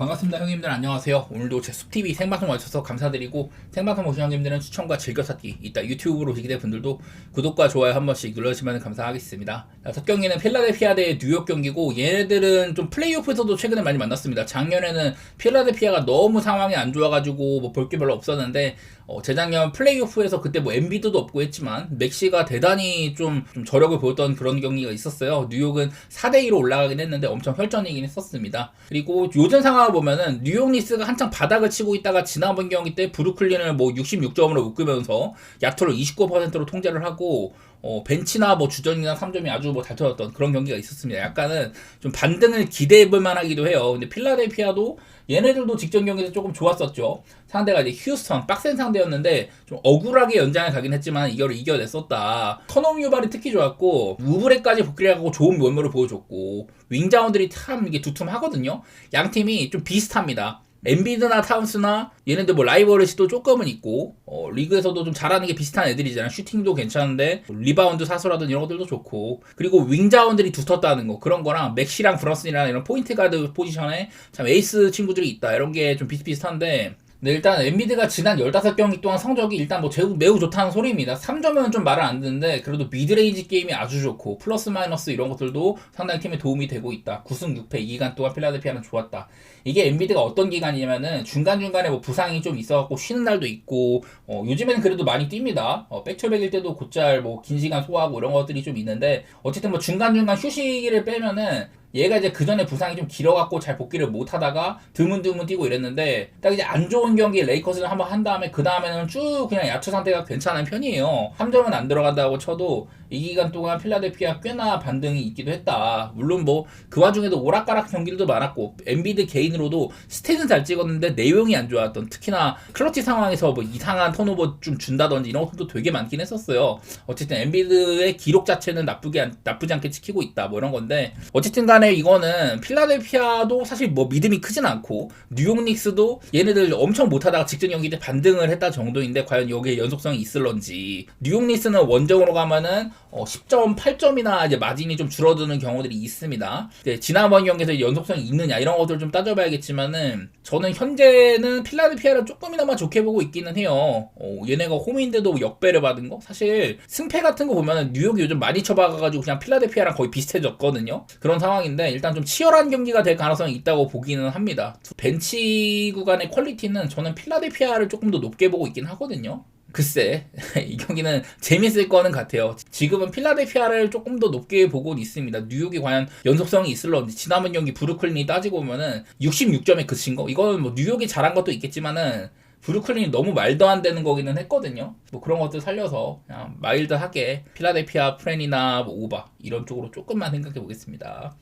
반갑습니다 형님들 안녕하세요 오늘도 제 숲TV 생방송 와주셔서 감사드리고 생방송 보신 형님들은 추천과 즐겨찾기 이따 유튜브로 보시게 된 분들도 구독과 좋아요 한 번씩 눌러주시면 감사하겠습니다 자, 첫 경기는 필라델피아 대 뉴욕 경기고 얘네들은 좀 플레이오프에서도 최근에 많이 만났습니다 작년에는 필라델피아가 너무 상황이 안 좋아가지고 뭐 볼 게 별로 없었는데 어, 재작년 플레이오프에서 그때 뭐 엔비드도 없고 했지만 맥시가 대단히 좀, 좀 저력을 보였던 그런 경기가 있었어요. 뉴욕은 4대2로 올라가긴 했는데 엄청 혈전이긴 했었습니다. 그리고 요즘 상황 을 보면은 뉴욕 니스가 한창 바닥을 치고 있다가 지난번 경기 때 브루클린을 뭐 66점으로 묶으면서 야투를 29%로 통제를 하고 어, 벤치나 뭐 주전이나 3점이 아주 뭐 잘 터졌던 그런 경기가 있었습니다. 약간은 좀 반등을 기대해 볼 만하기도 해요. 근데 필라델피아도 얘네들도 직전 경기에서 조금 좋았었죠. 상대가 이제 휴스턴 빡센 상대였는데 좀 억울하게 연장에 가긴 했지만 이걸 이겨냈었다. 터넘 유발이 특히 좋았고 우브레까지 복귀를 하고 좋은 면모를 보여줬고 윙자원들이 참 이게 두툼하거든요. 양 팀이 좀 비슷합니다. 엔비드나 타운스나 얘네들 뭐 라이벌의시도 조금은 있고 어, 리그에서도 좀 잘하는 게 비슷한 애들이잖아 슈팅도 괜찮은데 뭐 리바운드 사수라든 이런 것들도 좋고. 그리고 윙자원들이 두텁다는 거 그런 거랑 맥시랑 브런슨이랑 이런 포인트 가드 포지션에 참 에이스 친구들이 있다. 이런 게 좀 비슷비슷한데 네, 일단 엔비드가 지난 15경기 동안 성적이 일단 뭐 매우, 매우 좋다는 소리입니다. 3점은 좀 말을 안 듣는데 그래도 미드레인지 게임이 아주 좋고 플러스 마이너스 이런 것들도 상당히 팀에 도움이 되고 있다. 9승 6패 2기간 동안 필라델피아는 좋았다. 이게 엔비드가 어떤 기간이냐면은 중간중간에 뭐 부상이 좀 있어갖고 쉬는 날도 있고 어, 요즘에는 그래도 많이 뜁니다. 어, 백철백일 때도 곧잘 뭐 긴 시간 소화하고 이런 것들이 좀 있는데 어쨌든 뭐 중간중간 휴식을 빼면은 얘가 이제 그 전에 부상이 좀 길어갖고 잘 복귀를 못 하다가 드문드문 뛰고 이랬는데 딱 이제 안 좋은 경기 레이커스를 한번 한 다음에 그 다음에는 쭉 그냥 야투 상태가 괜찮은 편이에요. 3점은 안 들어간다고 쳐도 이 기간 동안 필라델피아 꽤나 반등이 있기도 했다. 물론 뭐 그 와중에도 오락가락 경기들도 많았고 엔비드 개인으로도 스탯은 잘 찍었는데 내용이 안 좋았던 특히나 클러치 상황에서 뭐 이상한 턴오버 좀 준다든지 이런 것들도 되게 많긴 했었어요. 어쨌든 엔비드의 기록 자체는 나쁘게 안- 나쁘지 않게 지키고 있다. 뭐 이런 건데 어쨌든 간에 이거는 필라델피아도 사실 뭐 믿음이 크진 않고 뉴욕 닉스도 얘네들 엄청 못하다가 직전 경기 때 반등을 했다 정도인데 과연 여기에 연속성이 있을런지 뉴욕 닉스는 원정으로 가면은 어 10점 8점이나 이제 마진이 좀 줄어드는 경우들이 있습니다. 지난번 경기에서 연속성이 있느냐 이런 것들을 좀 따져봐야겠지만은 저는 현재는 필라델피아를 조금이나마 좋게 보고 있기는 해요. 어, 얘네가 홈인데도 역배를 받은 거 사실 승패 같은 거 보면은 뉴욕이 요즘 많이 쳐박아가지고 그냥 필라델피아랑 거의 비슷해졌거든요. 그런 상황 인데 일단 좀 치열한 경기가 될 가능성이 있다고 보기는 합니다. 벤치 구간의 퀄리티는 저는 필라델피아를 조금 더 높게 보고 있긴 하거든요. 글쎄 이 경기는 재밌을 거는 같아요. 지금은 필라델피아를 조금 더 높게 보고 있습니다. 뉴욕이 과연 연속성이 있을런지 지난번 경기 브루클린이 따지고 보면은 66점에 그친 거 이거는 뭐 뉴욕이 잘한 것도 있겠지만은 브루클린이 너무 말도 안 되는 거기는 했거든요. 뭐 그런 것들 살려서 그냥 마일드하게 필라델피아 프렌이나 뭐 오바 이런 쪽으로 조금만 생각해 보겠습니다.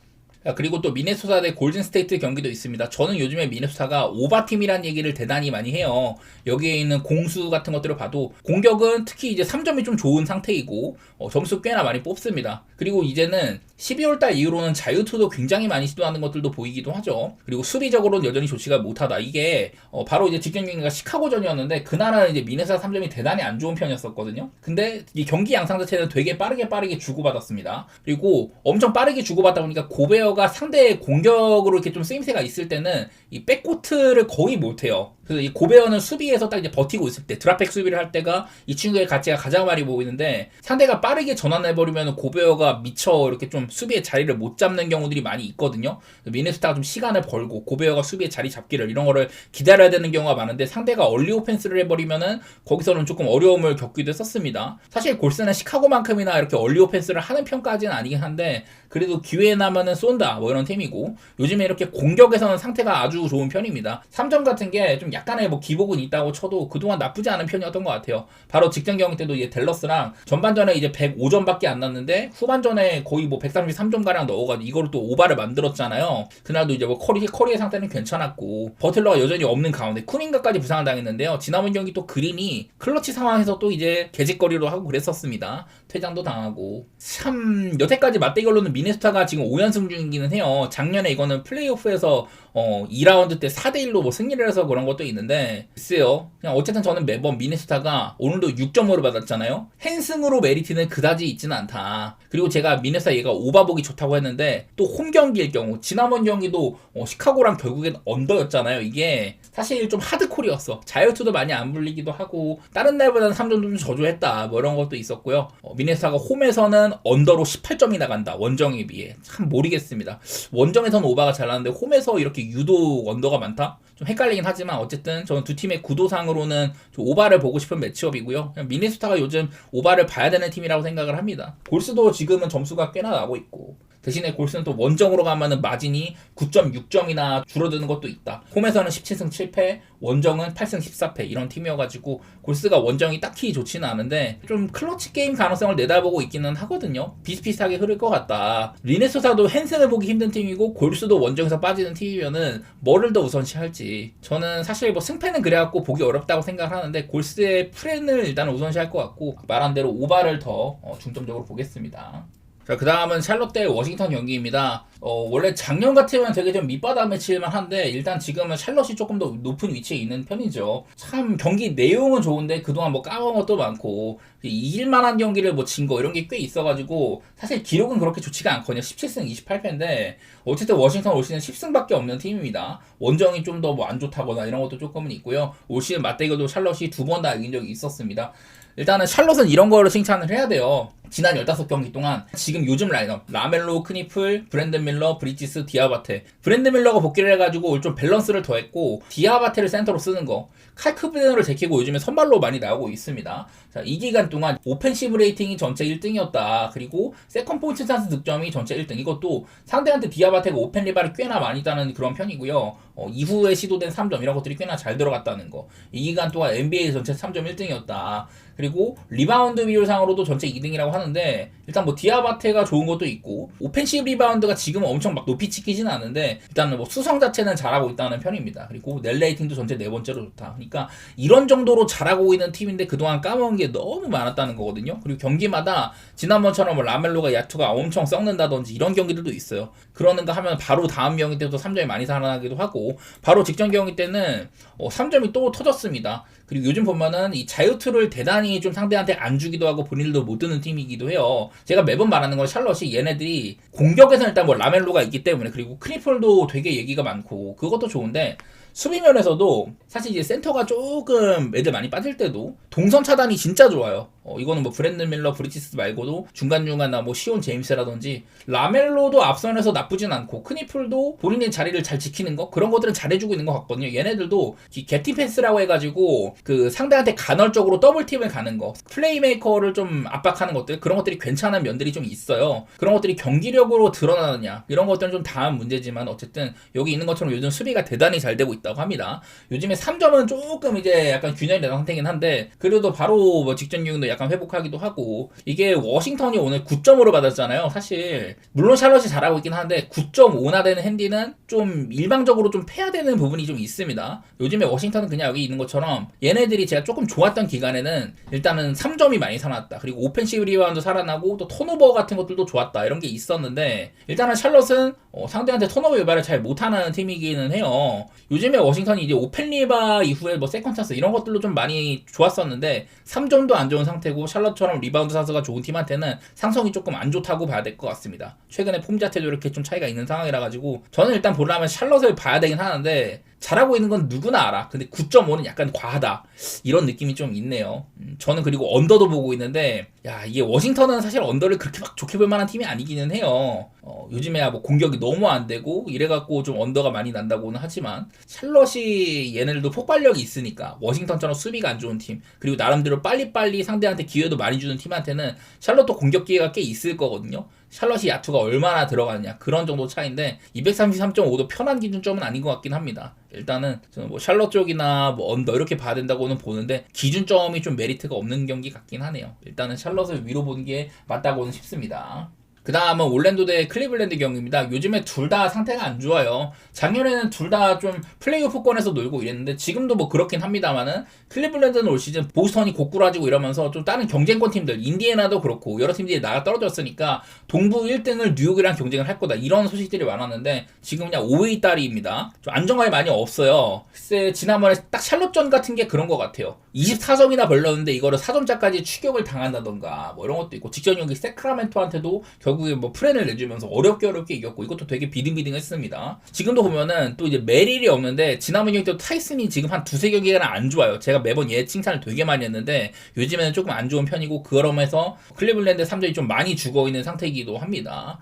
자, 그리고 또 미네소타 대 골든 스테이트 경기도 있습니다. 저는 요즘에 미네소타가 오바팀이란 얘기를 대단히 많이 해요. 여기에 있는 공수 같은 것들을 봐도 공격은 특히 이제 3점이 좀 좋은 상태이고 어, 점수 꽤나 많이 뽑습니다. 그리고 이제는 12월 달 이후로는 자유투도 굉장히 많이 시도하는 것들도 보이기도 하죠. 그리고 수비적으로는 여전히 좋지가 못하다. 이게 어, 바로 이제 직전 경기가 시카고전이었는데 그날은 이제 미네소타 3점이 대단히 안 좋은 편이었었거든요. 근데 이 경기 양상 자체는 되게 빠르게 빠르게 주고받았습니다. 그리고 엄청 빠르게 주고받다 보니까 고베어가 상대의 공격으로 이렇게 좀 쓰임새가 있을 때는 이 백코트를 거의 못해요. 그래서 이 고베어는 수비에서 딱 이제 버티고 있을 때 드랍백 수비를 할 때가 이 친구의 가치가 가장 많이 보이는데 상대가 빠르게 전환해버리면 고베어가 미처 이렇게 좀 수비의 자리를 못 잡는 경우들이 많이 있거든요. 미네소타가 좀 시간을 벌고 고베어가 수비의 자리 잡기를 이런 거를 기다려야 되는 경우가 많은데 상대가 얼리 오펜스를 해버리면은 거기서는 조금 어려움을 겪기도 했었습니다. 사실 골스는 시카고만큼이나 이렇게 얼리 오펜스를 하는 편까지는 아니긴 한데 그래도 기회 나면은 쏜다 뭐 이런 팀이고 요즘에 이렇게 공격에서는 상태가 아주 좋은 편입니다. 3점 같은 게좀 약간의 뭐 기복은 있다고 쳐도 그동안 나쁘지 않은 편이었던 것 같아요. 바로 직전 경기 때도 이제 델러스랑 전반전에 이제 105점밖에 안 났는데 후반전에 거의 뭐 133점 가량 넣어가지고 이거를 또 오바를 만들었잖아요. 그날도 이제 뭐 커리 커리의 상태는 괜찮았고 버틀러가 여전히 없는 가운데 쿠밍가까지 부상을 당했는데요. 지난번 경기 또 그린이 클러치 상황에서 또 이제 개짓거리로 하고 그랬었습니다. 퇴장도 당하고 참 여태까지 맞대결로는 미네소타가 지금 5연승 중이기는 해요. 작년에 이거는 플레이오프에서 어 2라운드 때 4대 1로 뭐 승리를 해서 그런 것도 있는데 글쎄요. 그냥 어쨌든 저는 매번 미네소타가 오늘도 6점으로 받았잖아요. 헨승으로 메리트는 그다지 있지는 않다. 그리고 제가 미네소타 얘가 오바복이 좋다고 했는데 또 홈 경기일 경우 지난번 경기도 어, 시카고랑 결국엔 언더였잖아요. 이게 사실 좀 하드콜이었어. 자유투도 많이 안 불리기도 하고 다른 날보다는 3점 좀 저조했다. 뭐 이런 것도 있었고요. 어, 미네소타가 홈에서는 언더로 18점이 나간다. 원정에 비해 참 모르겠습니다. 원정에서는 오바가 잘 나는데 홈에서 이렇게 유독 언더가 많다? 좀 헷갈리긴 하지만 어쨌든 저는 두 팀의 구도상으로는 좀 오바를 보고 싶은 매치업이고요. 미네소타가 요즘 오바를 봐야 되는 팀이라고 생각을 합니다. 골스도 지금은 점수가 꽤나 나고 있고 대신에 골스는 또 원정으로 가면은 마진이 9.6점이나 줄어드는 것도 있다. 홈에서는 17승 7패, 원정은 8승 14패 이런 팀이어가지고 골스가 원정이 딱히 좋지는 않은데 좀 클러치 게임 가능성을 내다보고 있기는 하거든요. 비슷비슷하게 흐를 것 같다. 리네소사도 헨슨을 보기 힘든 팀이고 골스도 원정에서 빠지는 팀이면은 뭐를 더 우선시할지 저는 사실 뭐 승패는 그래갖고 보기 어렵다고 생각하는데 골스의 프렌을 일단 우선시할 것 같고 말한 대로 오바를 더 어, 중점적으로 보겠습니다. 자, 그 다음은 샬롯 대 워싱턴 경기입니다. 어, 원래 작년 같으면 되게 좀 밑바닥 매치일만 한데, 일단 지금은 샬롯이 조금 더 높은 위치에 있는 편이죠. 참, 경기 내용은 좋은데, 그동안 뭐 까먹은 것도 많고, 이길만한 경기를 뭐 진 거, 이런 게 꽤 있어가지고, 사실 기록은 그렇게 좋지가 않거든요. 17승 28패인데, 어쨌든 워싱턴 올 시즌 10승밖에 없는 팀입니다. 원정이 좀 더 뭐 안 좋다거나 이런 것도 조금은 있고요. 올 시즌 맞대결도 샬롯이 두 번 다 이긴 적이 있었습니다. 일단은 샬롯은 이런 거를 칭찬을 해야 돼요. 지난 15경기 동안 지금 요즘 라인업 라멜로, 크니플, 브랜든 밀러, 브리지스, 디아바테 브랜든 밀러가 복귀를 해가지고 좀 밸런스를 더했고 디아바테를 센터로 쓰는 거 칼크브네너를 제키고 요즘에 선발로 많이 나오고 있습니다. 자, 이 기간 동안 오펜시브 레이팅이 전체 1등이었다. 그리고 세컨 포인트 찬스 득점이 전체 1등. 이것도 상대한테 디아바테가 오펜 리바를 꽤나 많이 따는 그런 편이고요. 어, 이후에 시도된 3점 이런 것들이 꽤나 잘 들어갔다는 거. 이 기간 동안 NBA 전체 3점 1등이었다. 그리고 리바운드 비율상으로도 전체 2등이라고 하는데 일단 뭐 디아바테가 좋은 것도 있고 오펜시브 리바운드가 지금 엄청 막 높이 찍히지는 않는데 일단은 뭐 수성 자체는 잘하고 있다는 편입니다. 그리고 넬 레이팅도 전체 네 번째로 좋다. 그러니까 이런 정도로 잘하고 있는 팀인데 그동안 까먹은 게 너무 많았다는 거거든요. 그리고 경기마다 지난번처럼 뭐 라멜로가 야투가 엄청 썩는다든지 이런 경기들도 있어요. 그러는가 하면 바로 다음 경기 때도 3점이 많이 살아나기도 하고 바로 직전 경기 때는 어, 3점이 또 터졌습니다. 그리고 요즘 보면은 이 자유투를 대단히 좀 상대한테 안 주기도 하고 본인들도 못 드는 팀이기도 해요. 제가 매번 말하는 건 샬럿이 얘네들이 공격에서는 일단 뭐 라멜로가 있기 때문에 그리고 크리폴도 되게 얘기가 많고 그것도 좋은데 수비면에서도 사실 이제 센터가 조금 애들 많이 빠질 때도 동선 차단이 진짜 좋아요. 어, 이거는 뭐 브랜든 밀러, 브리티스 말고도 중간중간 나 뭐 시온 제임스라든지 라멜로도 앞선에서 나쁘진 않고 크니플도 본인의 자리를 잘 지키는 거 그런 것들은 잘해주고 있는 것 같거든요. 얘네들도 개티 패스라고 해가지고 그 상대한테 간헐적으로 더블 팀을 가는 거 플레이메이커를 좀 압박하는 것들 그런 것들이 괜찮은 면들이 좀 있어요. 그런 것들이 경기력으로 드러나느냐 이런 것들은 좀 다음 문제지만 어쨌든 여기 있는 것처럼 요즘 수비가 대단히 잘 되고 있다고 합니다. 요즘에 3점은 조금 이제 약간 균형이 된 상태긴 한데 그래도 바로 뭐 직전 유행도 약간 회복하기도 하고 이게 워싱턴이 오늘 9점으로 받았잖아요. 사실 물론 샬럿이 잘하고 있긴 한데 9.5나 되는 핸디는 좀 일방적으로 좀 패야 되는 부분이 좀 있습니다. 요즘에 워싱턴은 그냥 여기 있는 것처럼 얘네들이 제가 조금 좋았던 기간에는 일단은 3점이 많이 살아났다. 그리고 오펜시브 리바운드 살아나고 또 턴오버 같은 것들도 좋았다. 이런 게 있었는데 일단은 샬럿은 어, 상대한테 턴오버 유발을 잘 못하는 팀이기는 해요. 요즘에 워싱턴이 이제 오펜 리바 이후에 뭐 세컨 찬스 이런 것들로 좀 많이 좋았었는데 3점도 안 좋은 상태 고 샬럿처럼 리바운드 사수가 좋은 팀한테는 상성이 조금 안 좋다고 봐야 될 것 같습니다. 최근에 폼 자체도 이렇게 좀 차이가 있는 상황이라 가지고 저는 일단 보려면 샬럿을 봐야 되긴 하는데 잘하고 있는 건 누구나 알아. 근데 9.5는 약간 과하다. 이런 느낌이 좀 있네요. 음, 저는 그리고 언더도 보고 있는데, 야, 이게 워싱턴은 사실 언더를 그렇게 막 좋게 볼 만한 팀이 아니기는 해요. 어, 요즘에야 뭐 공격이 너무 안 되고, 이래갖고 좀 언더가 많이 난다고는 하지만, 샬럿이 얘네들도 폭발력이 있으니까, 워싱턴처럼 수비가 안 좋은 팀, 그리고 나름대로 빨리빨리 상대한테 기회도 많이 주는 팀한테는 샬럿도 공격 기회가 꽤 있을 거거든요. 샬럿이 야투가 얼마나 들어가느냐 그런 정도 차인데 233.5도 편한 기준점은 아닌 것 같긴 합니다. 일단은 저는 뭐 샬럿 쪽이나 뭐 언더 이렇게 봐야 된다고는 보는데 기준점이 좀 메리트가 없는 경기 같긴 하네요. 일단은 샬럿을 위로 보는 게 맞다고는 싶습니다. 그 다음은 올랜도 대 클리블랜드 경기입니다. 요즘에 둘 다 상태가 안 좋아요. 작년에는 둘 다 좀 플레이오프권에서 놀고 이랬는데 지금도 뭐 그렇긴 합니다만은 클리블랜드는 올 시즌 보스턴이 고꾸라지고 이러면서 좀 다른 경쟁권 팀들 인디애나도 그렇고 여러 팀들이 나가 떨어졌으니까 동부 1등을 뉴욕이랑 경쟁을 할 거다 이런 소식들이 많았는데 지금 그냥 5위 딸입니다. 좀 안정감이 많이 없어요. 글쎄 지난번에 딱 샬롯전 같은 게 그런 것 같아요. 24점이나 벌렸는데 이거를 4점짜까지 추격을 당한다던가 뭐 이런 것도 있고 직전 여기 세크라멘토한테도 결국 에 뭐 프렌을 내주면서 어렵게 어렵게 이겼고 이것도 되게 비등비등했습니다. 지금도 보면은 또 이제 메릴이 없는데 지난번 경기 때 타이슨이 지금 한 두세 경기가 안 좋아요. 제가 매번 얘 칭찬을 되게 많이 했는데 요즘에는 조금 안 좋은 편이고 그러면서 클리블랜드 3점이 좀 많이 죽어 있는 상태이기도 합니다.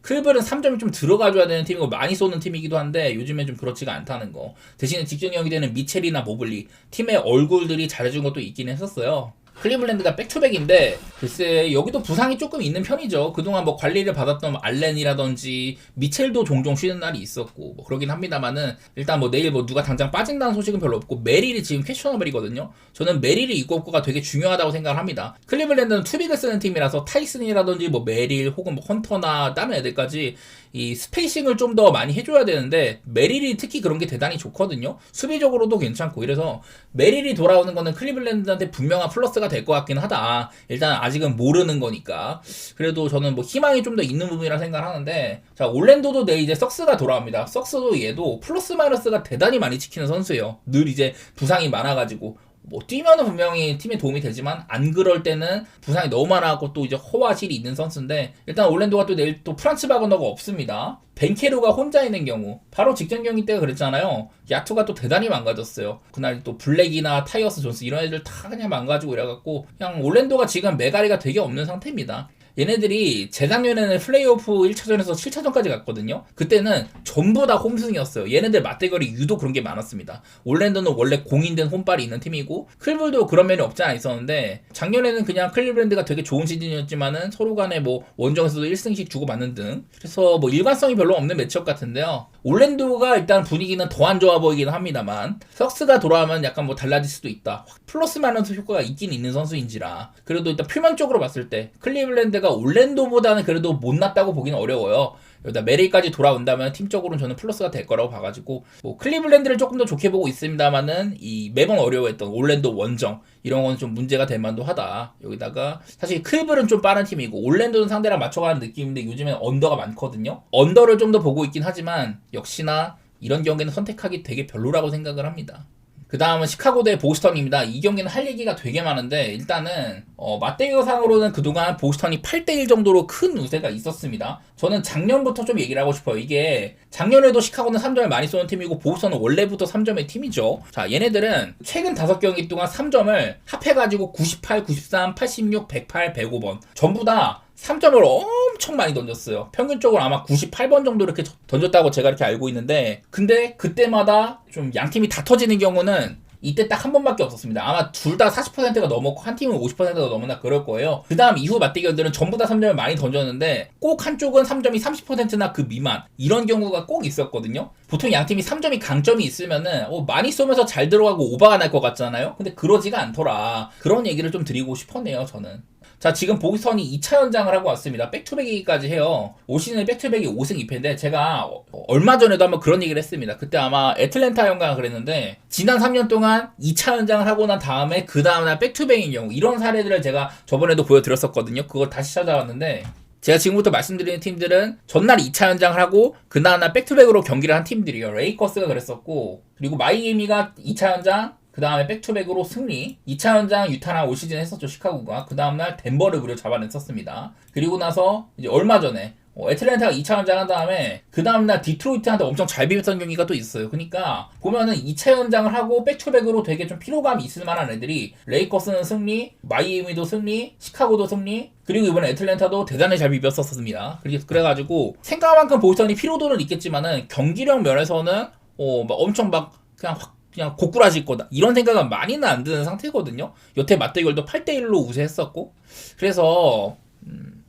클블은 3점이 좀 들어가줘야 되는 팀이고 많이 쏘는 팀이기도 한데 요즘엔 좀 그렇지가 않다는 거. 대신에 직전 경기 되는 미첼이나 모블리 팀의 얼굴들이 잘해준 것도 있긴 했었어요. 클리블랜드가 백투백인데 글쎄 여기도 부상이 조금 있는 편이죠. 그동안 뭐 관리를 받았던 뭐 알렌이라든지 미첼도 종종 쉬는 날이 있었고 뭐 그러긴 합니다만은 일단 뭐 내일 뭐 누가 당장 빠진다는 소식은 별로 없고 메릴이 지금 퀘셔너블이거든요. 저는 메릴이 있고 없고가 되게 중요하다고 생각을 합니다. 클리블랜드는 투빅을 쓰는 팀이라서 타이슨이라든지 뭐 메릴 혹은 뭐 헌터나 다른 애들까지 이 스페이싱을 좀 더 많이 해줘야 되는데 메릴이 특히 그런 게 대단히 좋거든요. 수비적으로도 괜찮고 이래서 메릴이 돌아오는 거는 클리블랜드한테 분명한 플러스가 될 것 같긴 하다. 일단 아직은 모르는 거니까. 그래도 저는 뭐 희망이 좀 더 있는 부분이라 생각하는데 자 올랜도도 내일 이제 썩스가 돌아옵니다. 썩스도 얘도 플러스 마이너스가 대단히 많이 지키는 선수예요. 늘 이제 부상이 많아가지고 뭐 뛰면은 분명히 팀에 도움이 되지만 안 그럴 때는 부상이 너무 많아갖고 또 이제 허와실이 있는 선수인데 일단 올랜도가 또 내일 또 프란츠 바그너가 없습니다. 벤케로가 혼자 있는 경우 바로 직전 경기 때가 그랬잖아요. 야투가 또 대단히 망가졌어요. 그날 또 블랙이나 타이어스 존스 이런 애들 다 그냥 망가지고 이래갖고 그냥 올랜도가 지금 메가리가 되게 없는 상태입니다. 얘네들이 재작년에는 플레이오프 1차전에서 7차전까지 갔거든요. 그때는 전부 다 홈승이었어요. 얘네들 맞대결이 유독 그런 게 많았습니다. 올랜드는 원래 공인된 홈발이 있는 팀이고 클블도 그런 면이 없지 않아 있었는데 작년에는 그냥 클리브랜드가 되게 좋은 시즌이었지만은 서로 간에 뭐 원정에서도 1승씩 주고받는 등 그래서 뭐 일관성이 별로 없는 매치업 같은데요. 올랜도가 일단 분위기는 더 안 좋아 보이긴 합니다만 석스가 돌아오면 약간 뭐 달라질 수도 있다. 플러스 마이너스 효과가 있긴 있는 선수인지라 그래도 일단 표면적으로 봤을 때 클리블랜드가 올랜도보다는 그래도 못났다고 보기는 어려워요. 여기다 메리까지 돌아온다면 팀적으로는 저는 플러스가 될 거라고 봐가지고 뭐 클리블랜드를 조금 더 좋게 보고 있습니다만은 이 매번 어려워했던 올랜도 원정 이런 건 좀 문제가 될 만도 하다. 여기다가 사실 클블은 좀 빠른 팀이고 올랜도는 상대랑 맞춰가는 느낌인데 요즘엔 언더가 많거든요. 언더를 좀 더 보고 있긴 하지만 역시나 이런 경기는 선택하기 되게 별로라고 생각을 합니다. 그 다음은 시카고 대 보스턴입니다. 이 경기는 할 얘기가 되게 많은데 일단은 어, 맞대결상으로는 그동안 보스턴이 8대1 정도로 큰 우세가 있었습니다. 저는 작년부터 좀 얘기를 하고 싶어요. 이게 작년에도 시카고는 3점을 많이 쏘는 팀이고 보스턴은 원래부터 3점의 팀이죠. 자 얘네들은 최근 5경기 동안 3점을 합해가지고 98, 93, 86, 108, 105번 전부 다 3점을 엄청 많이 던졌어요. 평균적으로 아마 98번 정도 이렇게 던졌다고 제가 이렇게 알고 있는데, 근데 그때마다 좀 양 팀이 다 터지는 경우는 이때 딱 한 번밖에 없었습니다. 아마 둘 다 40%가 넘었고 한 팀은 50%가 넘었나 그럴 거예요. 그 다음 이후 맞대결들은 전부 다 3점을 많이 던졌는데 꼭 한쪽은 3점이 30%나 그 미만 이런 경우가 꼭 있었거든요. 보통 양 팀이 3점이 강점이 있으면은 어, 많이 쏘면서 잘 들어가고 오버가 날 것 같잖아요. 근데 그러지가 않더라. 그런 얘기를 좀 드리고 싶었네요. 저는. 자, 지금 보기선이 2차 연장을 하고 왔습니다. 백투백이기까지 해요. 올 시즌에 백투백이 5승 2패인데 제가 어, 얼마 전에도 한번 그런 얘기를 했습니다. 그때 아마 애틀랜타 연강 그랬는데 지난 3년 동안 2차 연장을 하고 난 다음에 그 다음날 백투백인 경우 이런 사례들을 제가 저번에도 보여드렸었거든요. 그걸 다시 찾아왔는데 제가 지금부터 말씀드리는 팀들은 전날 2차 연장을 하고 그 다음날 백투백으로 경기를 한 팀들이에요. 레이커스가 그랬었고 그리고 마이애미가 2차 연장 그 다음에 백투백으로 승리. 2차 연장 유타랑 올 시즌 했었죠 시카고가. 그 다음날 덴버를 무려 잡아냈었습니다. 그리고 나서 이제 얼마 전에 어, 애틀랜타가 2차 연장 한 다음에 그 다음날 디트로이트한테 엄청 잘 비볐던 경기가 또 있어요. 그러니까 보면은 2차 연장을 하고 백투백으로 되게 좀 피로감이 있을 만한 애들이 레이커스는 승리 마이애미도 승리 시카고도 승리 그리고 이번에 애틀랜타도 대단히 잘 비볐었습니다. 그래가지고 생각만큼 보스턴이 피로도는 있겠지만은 경기력 면에서는 어, 막 엄청 막 그냥 확 그냥 고꾸라질 거다. 이런 생각은 많이는 안 드는 상태거든요. 여태 맞대결도 8대 1로 우세했었고. 그래서, 음,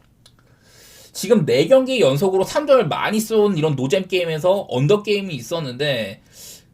지금 4경기 연속으로 3점을 많이 쏜 이런 노잼 게임에서 언더 게임이 있었는데,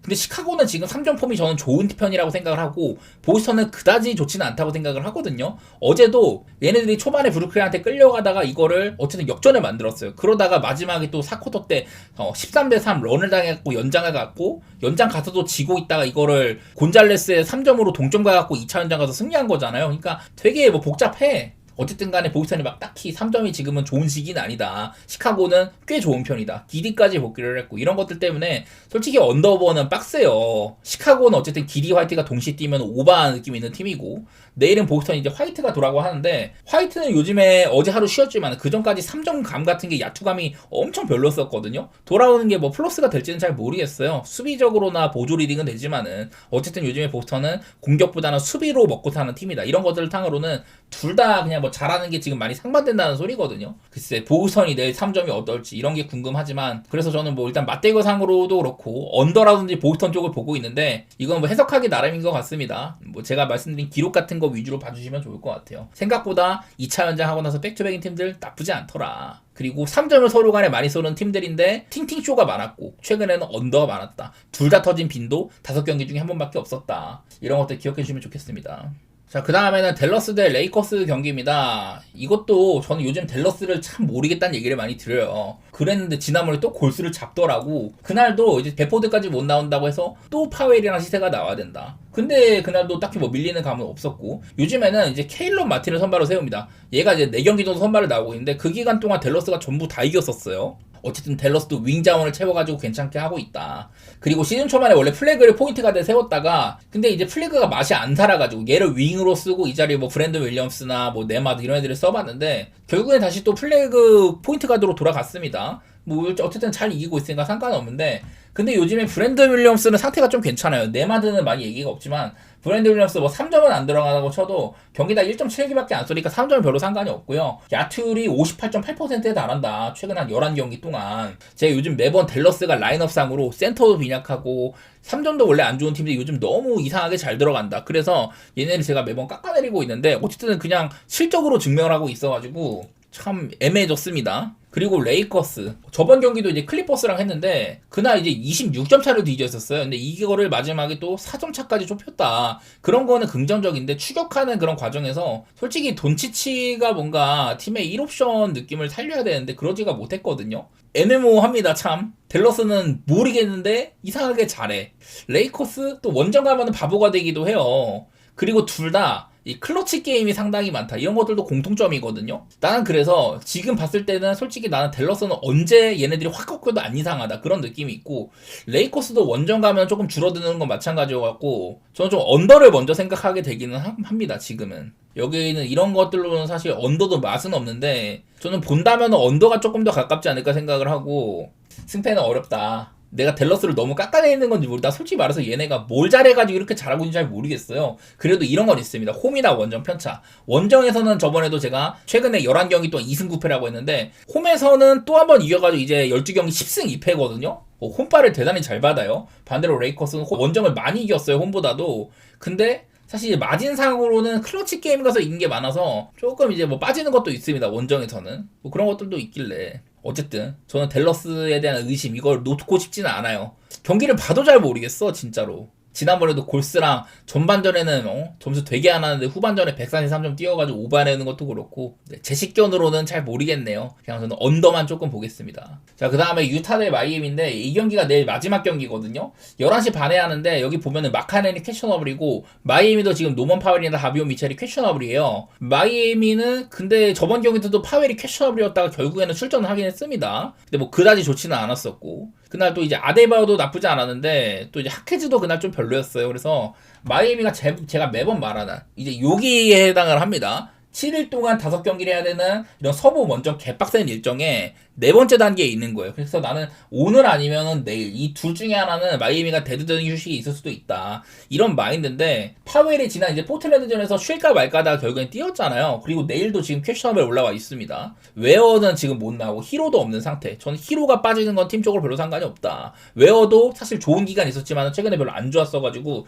근데 시카고는 지금 3점 폼이 저는 좋은 편이라고 생각을 하고 보스턴은 그다지 좋지는 않다고 생각을 하거든요. 어제도 얘네들이 초반에 브루클린한테 끌려가다가 이거를 어쨌든 역전을 만들었어요. 그러다가 마지막에 또 4쿼터 때 13대 3 런을 당해갖고 연장을 갔고 연장 가서도 지고 있다가 이거를 곤잘레스의 3점으로 동점 가갖고 2차 연장 가서 승리한 거잖아요. 그러니까 되게 뭐 복잡해. 어쨌든 간에 보스턴이 막 딱히 3점이 지금은 좋은 시기는 아니다. 시카고는 꽤 좋은 편이다. 기디까지 복귀를 했고 이런 것들 때문에 솔직히 언더버는 빡세요. 시카고는 어쨌든 기디 화이트가 동시에 뛰면 오버하는 느낌이 있는 팀이고 내일은 보스턴이 이제 화이트가 돌아고 하는데 화이트는 요즘에 어제 하루 쉬었지만 그 전까지 3점 감 같은 게 야투감이 엄청 별로였었거든요. 돌아오는 게 뭐 플러스가 될지는 잘 모르겠어요. 수비적으로나 보조 리딩은 되지만은 어쨌든 요즘에 보스턴은 공격보다는 수비로 먹고 사는 팀이다. 이런 것들을 탕으로는 둘 다 그냥 뭐 잘하는 게 지금 많이 상반된다는 소리거든요. 글쎄 보스턴이 내일 3점이 어떨지 이런 게 궁금하지만 그래서 저는 뭐 일단 맞대거 상으로도 그렇고 언더라든지 보스턴 쪽을 보고 있는데 이건 뭐 해석하기 나름인 것 같습니다. 뭐 제가 말씀드린 기록 같은 거 위주로 봐주시면 좋을 것 같아요. 생각보다 2차 연장하고 나서 백투백인 팀들 나쁘지 않더라. 그리고 3점을 서로 간에 많이 쏘는 팀들인데 팅팅쇼가 많았고 최근에는 언더가 많았다. 둘 다 터진 빈도 5경기 중에 한 번밖에 없었다. 이런 것들 기억해 주시면 좋겠습니다. 자, 그 다음에는 댈러스 대 레이커스 경기입니다. 이것도 저는 요즘 댈러스를 참 모르겠다는 얘기를 많이 들어요. 그랬는데 지난번에 또 골수를 잡더라고. 그날도 이제 베포드까지 못 나온다고 해서 또 파웰이랑 시세가 나와야 된다. 근데 그날도 딱히 뭐 밀리는 감은 없었고 요즘에는 이제 케일런 마틴을 선발로 세웁니다. 얘가 이제 4경기 정도 선발을 나오고 있는데 그 기간 동안 댈러스가 전부 다 이겼었어요. 어쨌든 댈러스도 윙 자원을 채워가지고 괜찮게 하고 있다. 그리고 시즌 초반에 원래 플래그를 포인트 가드에 세웠다가 근데 이제 플래그가 맛이 안 살아가지고 얘를 윙으로 쓰고 이 자리에 뭐 브랜드 윌리엄스나 뭐 네마드 이런 애들을 써봤는데 결국엔 다시 또 플래그 포인트 가드로 돌아갔습니다. 뭐 어쨌든 잘 이기고 있으니까 상관없는데 근데 요즘에 브랜드 윌리엄스는 상태가 좀 괜찮아요. 네마드는 많이 얘기가 없지만 브랜드 윌리엄스 뭐 3점은 안 들어가고 쳐도 경기당 1.7개밖에 안 쏘니까 3점은 별로 상관이 없고요. 야투율이 58.8%에 달한다. 최근 한 11경기 동안. 제가 요즘 매번 댈러스가 라인업상으로 센터도 빈약하고 3점도 원래 안 좋은 팀들이 요즘 너무 이상하게 잘 들어간다. 그래서 얘네를 제가 매번 깎아내리고 있는데 어쨌든 그냥 실적으로 증명을 하고 있어가지고 참 애매해졌습니다. 그리고 레이커스 저번 경기도 이제 클리퍼스랑 했는데 그날 이제 26점 차로 뒤졌었어요. 근데 이거를 마지막에 또 4점 차까지 좁혔다. 그런 거는 긍정적인데 추격하는 그런 과정에서 솔직히 돈치치가 뭔가 팀의 1옵션 느낌을 살려야 되는데 그러지가 못했거든요. 애매모호합니다 참. 델러스는 모르겠는데 이상하게 잘해. 레이커스 또 원정 가면은 바보가 되기도 해요. 그리고 둘 다 이 클러치 게임이 상당히 많다. 이런 것들도 공통점이거든요. 나는 그래서 지금 봤을 때는 솔직히 나는 델러스는 언제 얘네들이 확 꺾여도 안 이상하다. 그런 느낌이 있고 레이커스도 원정 가면 조금 줄어드는 건 마찬가지여갖고 저는 좀 언더를 먼저 생각하게 되기는 합니다. 지금은. 여기는 이런 것들로는 사실 언더도 맛은 없는데 저는 본다면 언더가 조금 더 가깝지 않을까 생각을 하고 승패는 어렵다. 내가 델러스를 너무 깎아내는 건지 모르다. 솔직히 말해서 얘네가 뭘 잘해가지고 이렇게 잘하고 있는지 잘 모르겠어요. 그래도 이런 건 있습니다. 홈이나 원정 편차. 원정에서는 저번에도 제가 최근에 11경기 동안 2승 9패라고 했는데 홈에서는 또 한 번 이겨가지고 이제 12경기 10승 2패거든요. 어, 홈발을 대단히 잘 받아요. 반대로 레이커스는 원정을 많이 이겼어요. 홈보다도. 근데 사실 마진상으로는 클러치 게임 가서 이긴 게 많아서 조금 이제 뭐 빠지는 것도 있습니다. 원정에서는. 뭐 그런 것들도 있길래. 어쨌든 저는 델러스에 대한 의심 이걸 놓고 싶지는 않아요. 경기를 봐도 잘 모르겠어 진짜로. 지난번에도 골스랑 전반전에는 어? 점수 되게 안 하는데 후반전에 143점 뛰어가지고 오버내는 것도 그렇고 네, 제 식견으로는 잘 모르겠네요. 그냥 저는 언더만 조금 보겠습니다. 자 그 다음에 유타 대 마이애미인데 이 경기가 내일 마지막 경기거든요. 11시 반에 하는데 여기 보면은 마카넨이 퀘셔너블이고 마이애미도 지금 노먼 파웰이나 하비오 미첼이 퀘셔너블이에요. 마이애미는 근데 저번 경기 때도 파웰이 퀘셔너블이었다가 결국에는 출전을 하긴 했습니다. 근데 뭐 그다지 좋지는 않았었고 그날 또 이제 아데바요도 나쁘지 않았는데 또 이제 하케즈도 그날 좀 별로였어요. 그래서 마이애미가 제, 제가 매번 말하는 이제 여기에 해당을 합니다. 7일 동안 5경기를 해야 되는 이런 서부 원정 개빡센 일정에 네 번째 단계에 있는 거예요. 그래서 나는 오늘 아니면은 내일 이 둘 중에 하나는 마이애미가 데드적인 휴식이 있을 수도 있다. 이런 마인드인데 파웰이 지난 이제 포틀랜드전에서 쉴까 말까 하다가 결국엔 뛰었잖아요. 그리고 내일도 지금 퀘셔널에 올라와 있습니다. 웨어는 지금 못 나오고 히로도 없는 상태. 저는 히로가 빠지는 건 팀적으로 별로 상관이 없다. 웨어도 사실 좋은 기간 있었지만 최근에 별로 안 좋았어가지고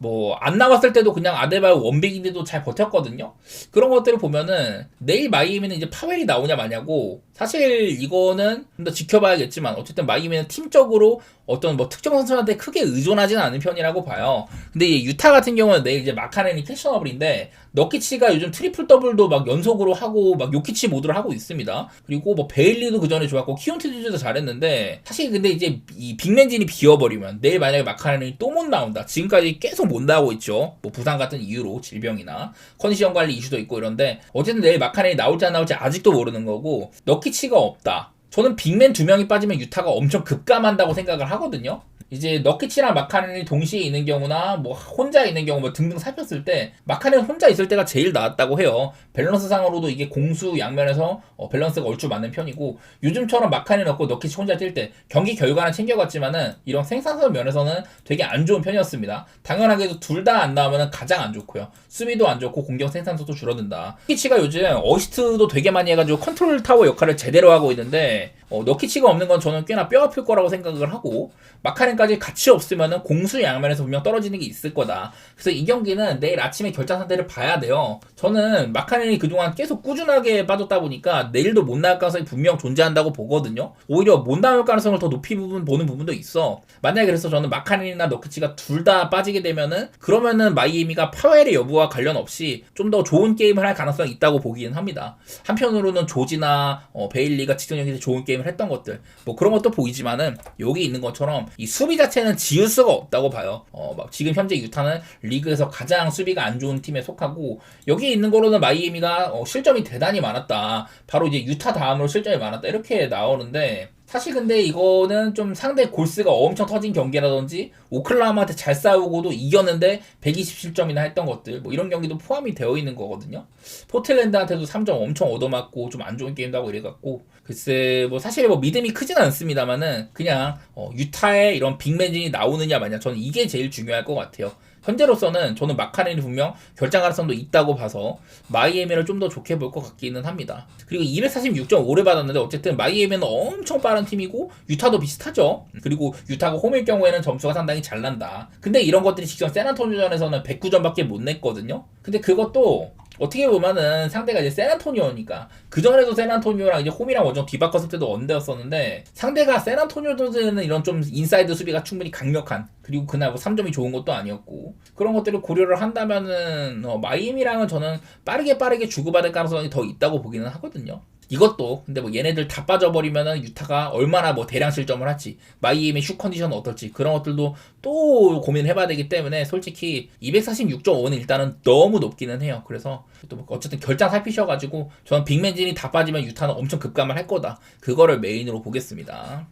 뭐 안 나왔을 때도 그냥 아데바요 원백인데도 잘 버텼거든요. 그런 것들을 보면은 내일 마이애미는 이제 파웰이 나오냐 마냐고 사실 이거는 좀 더 지켜봐야겠지만 어쨌든 마이애미는 팀적으로 어떤 뭐 특정 선수한테 크게 의존하지는 않은 편이라고 봐요. 근데 이 유타 같은 경우는 내일 이제 마카렌이 캐셔너블인데 너키치가 요즘 트리플 더블도 막 연속으로 하고 막 요키치 모드를 하고 있습니다. 그리고 뭐 베일리도 그 전에 좋았고 키온티즈도 잘했는데 사실 근데 이제 이 빅맨진이 비어버리면 내일 만약에 마카렌이 또 못 나온다. 지금까지 계속 못 나오고 있죠. 뭐 부상 같은 이유로 질병이나 컨디션 관리 이슈도 있고 이런데 어쨌든 내일 마카렌이 나올지 안 나올지 아직도 모르는 거고 너키 치가 없다. 저는 빅맨 두 명이 빠지면 유타가 엄청 급감한다고 생각을 하거든요. 이제 너키치랑 마카렌이 동시에 있는 경우나 뭐 혼자 있는 경우 뭐 등등 살폈을 때 마카렌 혼자 있을 때가 제일 나았다고 해요. 밸런스상으로도 이게 공수 양면에서 어, 밸런스가 얼추 맞는 편이고 요즘처럼 마카렌 없고 너키치 혼자 뛸 때 경기 결과는 챙겨갔지만은 이런 생산성 면에서는 되게 안 좋은 편이었습니다. 당연하게도 둘 다 안 나오면 가장 안 좋고요. 수비도 안 좋고 공격 생산성도 줄어든다. 너키치가 요즘 어시스트도 되게 많이 해가지고 컨트롤 타워 역할을 제대로 하고 있는데 어, 너키치가 없는 건 저는 꽤나 뼈 아플 거라고 생각을 하고 마카렌 까지 같이 없으면은 공수 양면에서 분명 떨어지는 게 있을 거다. 그래서 이 경기는 내일 아침에 결장 상태를 봐야 돼요. 저는 마카렌이 그동안 계속 꾸준하게 빠졌다 보니까 내일도 못 나올 가능성이 분명 존재한다고 보거든요. 오히려 못 나올 가능성을 더 높이 부분 보는 부분도 있어. 만약에 그래서 저는 마카렌이나 너키치가 둘 다 빠지게 되면은 그러면은 마이애미가 파웰의 여부와 관련 없이 좀 더 좋은 게임을 할 가능성이 있다고 보기는 합니다. 한편으로는 조지나 어, 베일리가 직전 경기에서 좋은 게임을 했던 것들 뭐 그런 것도 보이지만은 여기 있는 것처럼 이 수비 자체는 지을 수가 없다고 봐요. 어, 막 지금 현재 유타는 리그에서 가장 수비가 안 좋은 팀에 속하고 여기 있는 거로는 마이애미가 어, 실점이 대단히 많았다. 바로 이제 유타 다음으로 실점이 많았다. 이렇게 나오는데 사실 근데 이거는 좀 상대 골스가 엄청 터진 경기라든지 오클라호마한테 잘 싸우고도 이겼는데 127점이나 했던 것들 뭐 이런 경기도 포함이 되어 있는 거거든요. 포틀랜드한테도 3점 엄청 얻어맞고 좀 안 좋은 게임도 하고 이래갖고 글쎄 뭐 사실 뭐 믿음이 크진 않습니다만은 그냥 어, 유타에 이런 빅매진이 나오느냐 마냐 저는 이게 제일 중요할 것 같아요. 현재로서는 저는 마카렌이 분명 결장 가능성도 있다고 봐서 마이애미를 좀 더 좋게 볼 것 같기는 합니다. 그리고 246.5를 받았는데 어쨌든 마이애미는 엄청 빠른 팀이고 유타도 비슷하죠. 그리고 유타가 홈일 경우에는 점수가 상당히 잘 난다. 근데 이런 것들이 직전 세나토니전에서는 109점밖에 못 냈거든요. 근데 그것도 어떻게 보면은 상대가 이제 세나토니오니까. 그 전에도 세나토니오랑 이제 홈이랑 원정 뒤바꿨을 때도 언더였었는데 상대가 세나토니오도는 이런 좀 인사이드 수비가 충분히 강력한. 그리고 그날 뭐 3점이 좋은 것도 아니었고. 그런 것들을 고려를 한다면은 어, 마이애미랑은 저는 빠르게 빠르게 주고받을 가능성이 더 있다고 보기는 하거든요. 이것도 근데 뭐 얘네들 다 빠져버리면은 유타가 얼마나 뭐 대량 실점을 할지 마이애미 슈 컨디션은 어떨지 그런 것들도 또 고민해봐야 되기 때문에 솔직히 246.5는 일단은 너무 높기는 해요. 그래서 또 어쨌든 결장 살피셔가지고 저는 빅맨진이 다 빠지면 유타는 엄청 급감을 할 거다. 그거를 메인으로 보겠습니다.